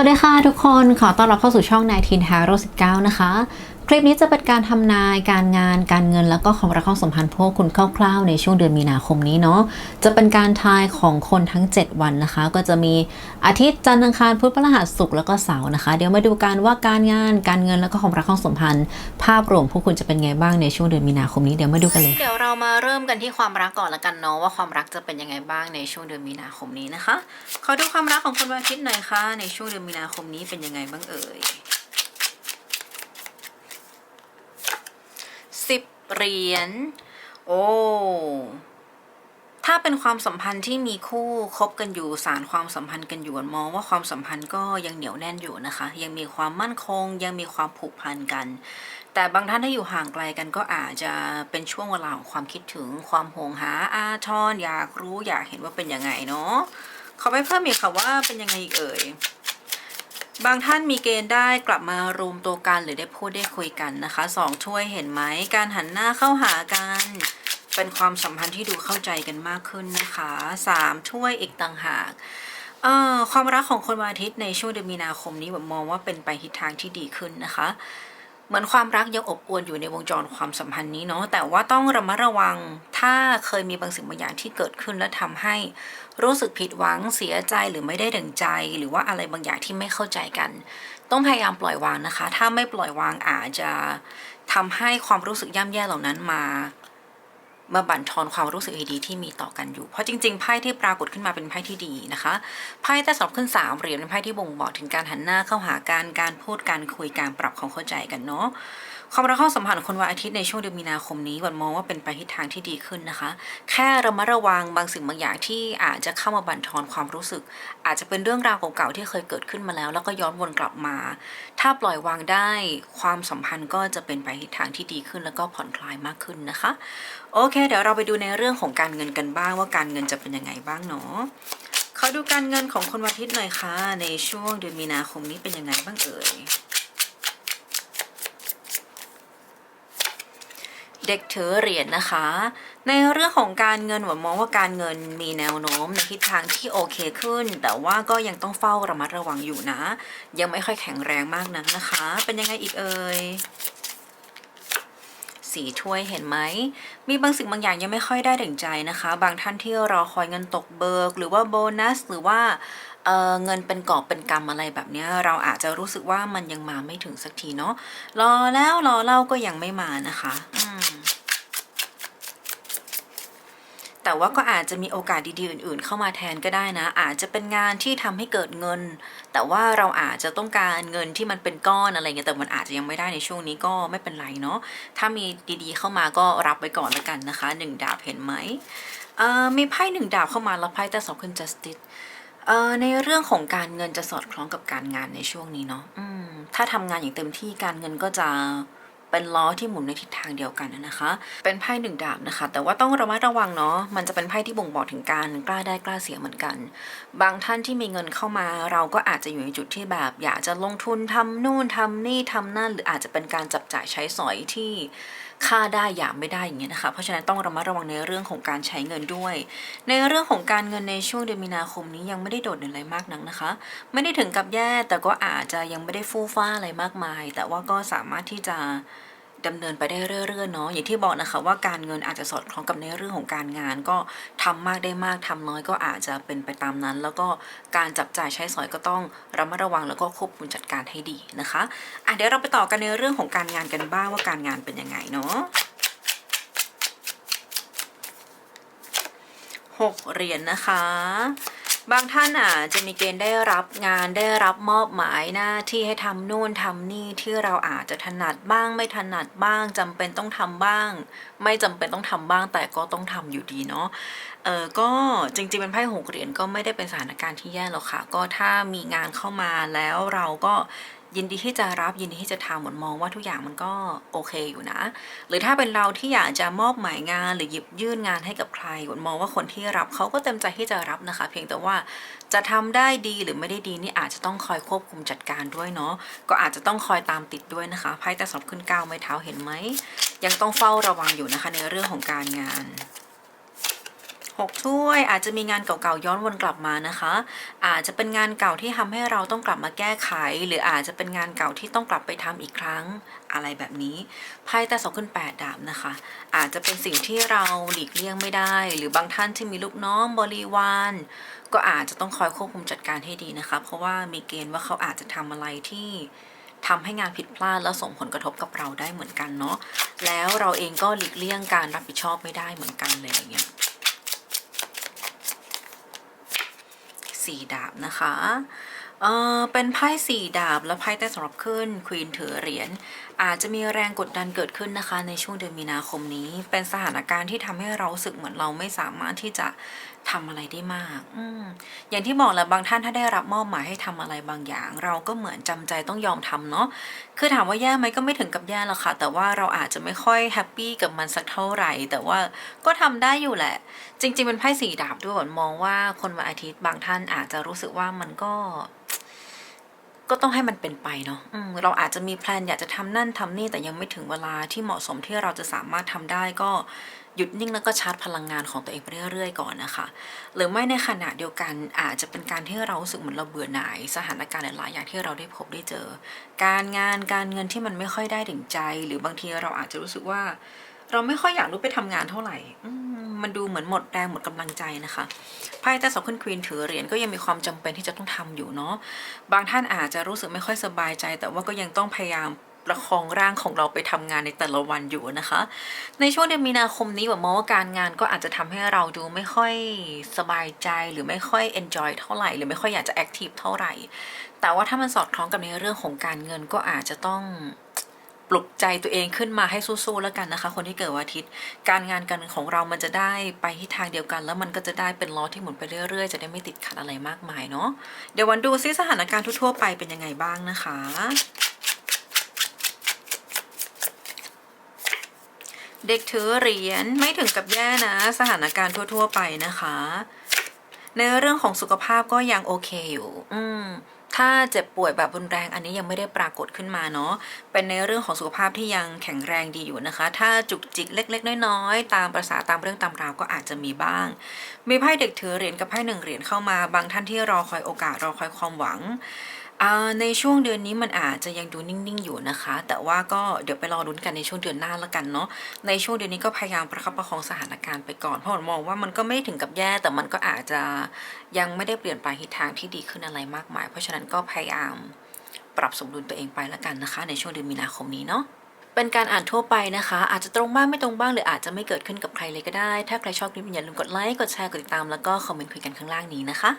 สวัสดีค่ะทุกคน ขอต้อนรับเข้าสู่ช่องนายทีนฮาโร่19 นะคะ คลิปนี้จะเป็นการทำนายการงานการเงินแล้วก็ความรักความสัมพันธ์พวกคุณคร่าวๆในช่วงเดือนมีนาคมนี้เนาะจะเป็นการทายของคนทั้ง 7 วันนะคะ ก็จะมีอาทิตย์จันทร์อังคารพุธพฤหัสศุกร์แล้วก็เสาร์นะคะ เดี๋ยวมาดูกันว่าการงานการเงินแล้วก็ความรักความสัมพันธ์ ภาพรวมพวกคุณจะเป็นไงบ้างในช่วงเดือนมีนาคมนี้เดี๋ยวมาดูกันเลยเดี๋ยวเรามาเริ่มกันที่ความรักก่อนละกันเนาะว่าความรักจะเป็นยังไงบ้างในช่วงเดือนมีนาคมนี้นะคะขอดูความรักของคนวันอาทิตย์หน่อยค่ะในช่วงเดือนมีนาคมนี้เป็นยังไงบ้างเอ่ย สิบ เหรียญโอ้ถ้าเป็นความสัมพันธ์ที่มีคู่คบกันอยู่สารความสัมพันธ์กันอยู่มองว่าความสัมพันธ์ก็ยังเหนียวแน่นอยู่นะคะ ยังมีความมั่นคง ยังมีความผูกพันกัน แต่บางท่านถ้าอยู่ห่างไกลกันก็อาจจะเป็นช่วงเวลาของความคิดถึงความห่วงหาอาทรอยากรู้อยากเห็นว่าเป็นยังไงเนาะขอไปเพิ่มอีกค่ะว่าเป็นยังไงอีกเอ่ย บางท่านมีเกณฑ์ได้กลับมารวมตัวกันหรือได้พูดได้คุยกันนะคะสองช่วยเห็นไหมการหันหน้าเข้าหากันเป็นความสัมพันธ์ที่ดูเข้าใจกันมากขึ้นนะคะสามช่วยอีกต่างหากเออความรักของคนวันอาทิตย์ในช่วงเดือนมีนาคมนี้แบบมองว่าเป็นไปทิศทางที่ดีขึ้นนะคะ เหมือนความรักยังอบอวลอยู่ในวงจรความสัมพันธ์นี้เนาะแต่ว่าต้องระมัดระวังถ้าเคยมีบางสิ่งบางอย่างที่เกิดขึ้นและทำให้ รู้สึกผิดหวังเสียใจหรือไม่ได้ดังใจ หรือว่าอะไรบางอย่างที่ไม่เข้าใจกัน ต้องพยายามปล่อยวางนะคะ ถ้าไม่ปล่อยวางอาจจะทำให้ความรู้สึกย่ำแย่เหล่านั้นมา มาบั่นทอนความรู้สึกดีๆที่มีต่อกันอยู่ เพราะจริงๆไพ่ที่ปรากฏขึ้นมาเป็นไพ่ที่ดีนะคะไพ่แต่สอบขึ้นสามเหรียญเป็นไพ่ที่บ่งบอกถึงการหันหน้าเข้าหาการการพูดการคุยการปรับความเข้าใจกันเนาะ ความรักความสัมพันธ์คนวันอาทิตย์ในช่วงเดือนมีนาคมนี้วันมองว่าเป็นไปทิศทางที่ดีขึ้นนะคะ แค่ระมัดระวังบางสิ่งบางอย่างที่อาจจะเข้ามาบั่นทอนความรู้สึก อาจจะเป็นเรื่องราวเก่าๆที่เคยเกิดขึ้นมาแล้ว แล้วก็ย้อนวนกลับมา ถ้าปล่อยวางได้ความสัมพันธ์ก็จะเป็นไปทิศทางที่ดีขึ้น แล้วก็ผ่อนคลายมากขึ้นนะคะ โอเค เดี๋ยวเราไปดูในเรื่องของการเงินกันบ้างว่าการเงินจะเป็นยังไงบ้างเนาะขอดูการเงินของคนวันอาทิตย์หน่อยค่ะในช่วงเดือนมีนาคมนี้เป็นยังไงบ้างเอ่ย เด็กถือเหรียญนะคะ ในเรื่องของการเงินหวนมองว่าการเงินมีแนวโน้มในทิศทางที่โอเคขึ้น แต่ว่าก็ยังต้องเฝ้าระมัดระวังอยู่นะ ยังไม่ค่อยแข็งแรงมากนักนะคะ เป็นยังไงอีกเอ่ยสีถ้วยเห็นไหม มีบางสิ่งบางอย่างยังไม่ค่อยได้ดั่งใจนะคะ บางท่านที่รอคอยเงินตกเบิก หรือว่าโบนัส หรือว่า เเงินเป็นกอบเป็นกำอะไรแบบนี้เราอาจจะรู้สึกว่ามันยังมาไม่ถึงสักทีเนาะรอแล้วรอเล่าก็ยังไม่มานะคะแต่ว่าก็อาจจะมีโอกาสดีๆอื่น ๆ เข้ามาแทนก็ได้นะ อาจจะเป็นงานที่ทำให้เกิดเงิน แต่ว่าเราอาจจะต้องการเงินที่มันเป็นก้อนอะไรเงี้ยแต่มันอาจจะยังไม่ได้ในช่วงนี้ก็ไม่เป็นไรเนาะถ้ามีดีๆเข้ามาก็รับไว้ก่อนละกันนะคะหนึ่งดาบเห็นไหมมีไพ่หนึ่งดาบเข้ามาแล้วไพ่แต่สองขึ้น justice เอ่อในเรื่องของการเงินจะสอดคล้องกับการงานในช่วงนี้เนาะอืมถ้าทำงานอย่างเต็มที่การเงินก็จะเป็นล้อที่หมุนในทิศทางเดียวกันนะคะ เป็นไพ่หนึ่งดาบนะคะ แต่ว่าต้องระมัดระวังเนาะ มันจะเป็นไพ่ที่บ่งบอกถึงการกล้าได้กล้าเสียเหมือนกัน บางท่านที่มีเงินเข้ามา เราก็อาจจะอยู่ในจุดที่แบบ อยากจะลงทุนทำนู่นทำนี่ทำนั่น หรืออาจจะเป็นการจับจ่ายใช้สอยที่ ค่าได้อย่างไม่ได้อย่างเงี้ยนะคะ เพราะฉะนั้นต้องระมัดระวังในเรื่องของการใช้เงินด้วย ในเรื่องของการเงินในช่วงเดือนมีนาคมนี้ยังไม่ได้โดดเด่นอะไรมากนักนะคะ ไม่ได้ถึงกับแย่แต่ก็อาจจะยังไม่ได้ฟู่ฟ้าอะไรมากมาย แต่ว่าก็สามารถที่จะ ดำเนินไปได้เรื่อยๆเนาะอย่างที่บอกนะคะว่าการเงินอาจจะสอดคล้องกับในเรื่องของการงาน ก็ทำมากได้มากทำน้อยก็อาจจะเป็นไปตามนั้น แล้วก็การจับจ่ายใช้สอยก็ต้องระมัดระวังแล้วก็ควบคุมจัดการให้ดีนะคะอะเดี๋ยวเราไปต่อกันในเรื่องของการงานกันบ้างว่าการงานเป็นยังไงเนาะหกเหรียญนะคะ บางท่านอะจะมีเกณฑ์ได้รับงานได้รับมอบหมายหน้าที่ให้ทำนู่นทำนี่ที่เราอาจจะถนัดบ้างไม่ถนัดบ้างจำเป็นต้องทำบ้าง ไม่จำเป็นต้องทำบ้างแต่ก็ต้องทำอยู่ดีเนาะเออก็จริงๆเป็นไพ่หกเหรียญก็ไม่ได้เป็นสถานการณ์ที่แย่หรอกค่ะ ก็ถ้ามีงานเข้ามาแล้วเราก็ ยินดีที่จะรับยินดีที่จะทำหมดมองว่าทุกอย่างมันก็โอเคอยู่นะ หรือถ้าเป็นเราที่อยากจะมอบหมายงานหรือหยิบยื่นงานให้กับใครหมดมองว่าคนที่รับเขาก็เต็มใจที่จะรับนะคะ เพียงแต่ว่าจะทำได้ดีหรือไม่ได้ดีนี่อาจจะต้องคอยควบคุมจัดการด้วยเนาะก็อาจจะต้องคอยตามติดด้วยนะคะไพ่แต่สอบขึ้นก้าวไม้เท้าเห็นไหมยังต้องเฝ้าระวังอยู่นะคะในเรื่องของการงาน หกถ้วย อาจจะมีงานเก่าๆย้อนวนกลับมานะคะ อาจจะเป็นงานเก่าที่ทำให้เราต้องกลับมาแก้ไข หรืออาจจะเป็นงานเก่าที่ต้องกลับไปทำอีกครั้งอะไรแบบนี้ไพ่แต่สองขึ้นแปดดาบนะคะ อาจจะเป็นสิ่งที่เราหลีกเลี่ยงไม่ได้ หรือบางท่านที่มีลูกน้องบริวารก็อาจจะต้องคอยควบคุมจัดการให้ดีนะคะ เพราะว่ามีเกณฑ์ว่าเขาอาจจะทำอะไรที่ทำให้งานผิดพลาดแล้วส่งผลกระทบกับเราได้เหมือนกันเนาะแล้วเราเองก็หลีกเลี่ยงการรับผิดชอบไม่ได้เหมือนกันเลยอย่างเงี้ย สี่ดาบนะคะเออเป็นไพ่สี่ดาบและไพ่ใต้สำหรับขึ้นควีนถือเหรียญอาจจะมีแรงกดดันเกิดขึ้นนะคะ ในช่วงเดือนมีนาคมนี้ เป็นสถานการณ์ที่ทำให้เราสึกเหมือนเราไม่สามารถที่จะทำอะไรได้มาก อือย่างที่บอกแหละบางท่านถ้าได้รับมอบหมายให้ทำอะไรบางอย่าง เราก็เหมือนจำใจต้องยอมทำเนาะคือถามว่าแย่ไหมก็ไม่ถึงกับแย่หรอกค่ะ แต่ว่าเราอาจจะไม่ค่อยแฮปปี้กับมันสักเท่าไหร่ แต่ว่าก็ทำได้อยู่แหละ จริงๆเป็นไพ่สีดาบด้วยหวนมองว่าคนวันอาทิตย์บางท่านอาจจะรู้สึกว่ามันก็ ก็ต้องให้มันเป็นไปเนาะอืมเราอาจจะมีแพลนอยากจะทำนั่นทำนี่แต่ยังไม่ถึงเวลาที่เหมาะสมที่เราจะสามารถทำได้ก็หยุดนิ่งแล้วก็ชาร์จพลังงานของตัวเองไปเรื่อยๆก่อนนะคะ หรือไม่ในขณะเดียวกันอาจจะเป็นการที่เรารู้สึกเหมือนเราเบื่อหน่าย สถานการณ์หลายๆอย่างที่เราได้พบได้เจอ การงานการเงินที่มันไม่ค่อยได้ถึงใจ หรือบางทีเราอาจจะรู้สึกว่า เราไม่ค่อยอยากลุกไปทำงานเท่าไหร่มันดูเหมือนหมดแรงหมดกำลังใจนะคะไพ่แต่สองคนควีนถือเหรียญก็ยังมีความจำเป็นที่จะต้องทำอยู่เนาะบางท่านอาจจะรู้สึกไม่ค่อยสบายใจ แต่ว่าก็ยังต้องพยายามประคองร่างของเราไปทำงานในแต่ละวันอยู่นะคะ ในช่วงเดือนมีนาคมนี้แบบมองว่าการงานก็อาจจะทำให้เราดูไม่ค่อยสบายใจหรือไม่ค่อย enjoy เท่าไหร่หรือไม่ค่อยอยากจะ active เท่าไหร่ แต่ว่าถ้ามันสอดคล้องกับในเรื่องของการเงินก็อาจจะต้อง ปลุกใจตัวเองขึ้นมาให้สู้ๆแล้วกันนะคะ คนที่เกิดวันอาทิตย์ การงานการเงินของเรามันจะได้ไปที่ทางเดียวกัน แล้วมันก็จะได้เป็นล้อที่หมุนไปเรื่อยๆ จะได้ไม่ติดขัดอะไรมากมายเนาะเดี๋ยววันดูซิสถานการณ์ทั่วๆไปเป็นยังไงบ้างนะคะ เด็กถือเหรียญไม่ถึงกับแย่นะ สถานการณ์ทั่ว ๆ ไปนะคะ ในเรื่องของสุขภาพก็ยังโอเคอยู่ อืม ถ้าเจ็บป่วยแบบรุนแรงอันนี้ยังไม่ได้ปรากฏขึ้นมาเนาะ เป็นในเรื่องของสุขภาพที่ยังแข็งแรงดีอยู่นะคะ ถ้าจุกจิกเล็ก ๆ น้อยๆ ตามประษาตามเรื่องตามราวก็อาจจะมีบ้าง มีไพ่เด็กถือเหรียญกับไพ่หนึ่งเหรียญเข้ามา บางท่านที่รอคอยโอกาสรอคอยความหวัง อ่าในช่วงเดือนนี้มันอาจจะยังดูนิ่ง ๆ อยู่นะคะ แต่ว่าก็เดี๋ยวไปรอรุ้นกันในช่วงเดือนหน้าละกันเนาะในช่วงเดือนนี้ก็พยายามประคับประคองสถานการณ์ไปก่อนเพราะมองว่ามันก็ไม่ถึงกับแย่แต่มันก็อาจจะยังไม่ได้เปลี่ยนไปทิศทางที่ดีขึ้นอะไรมากมาย เพราะฉะนั้นก็พยายามปรับสมดุลตัวเองไปละกันนะคะ ในช่วงเดือนมีนาคมนี้เนาะเป็นการอ่านทั่วไปนะคะ อาจจะตรงบ้างไม่ตรงบ้างหรืออาจจะไม่เกิดขึ้นกับใครเลยก็ได้ ถ้าใครชอบคลิปนี้อย่าลืมกดไลค์กดแชร์กดติดตามแล้วก็คอมเมนต์คุยกันข้างล่างนี้นะคะ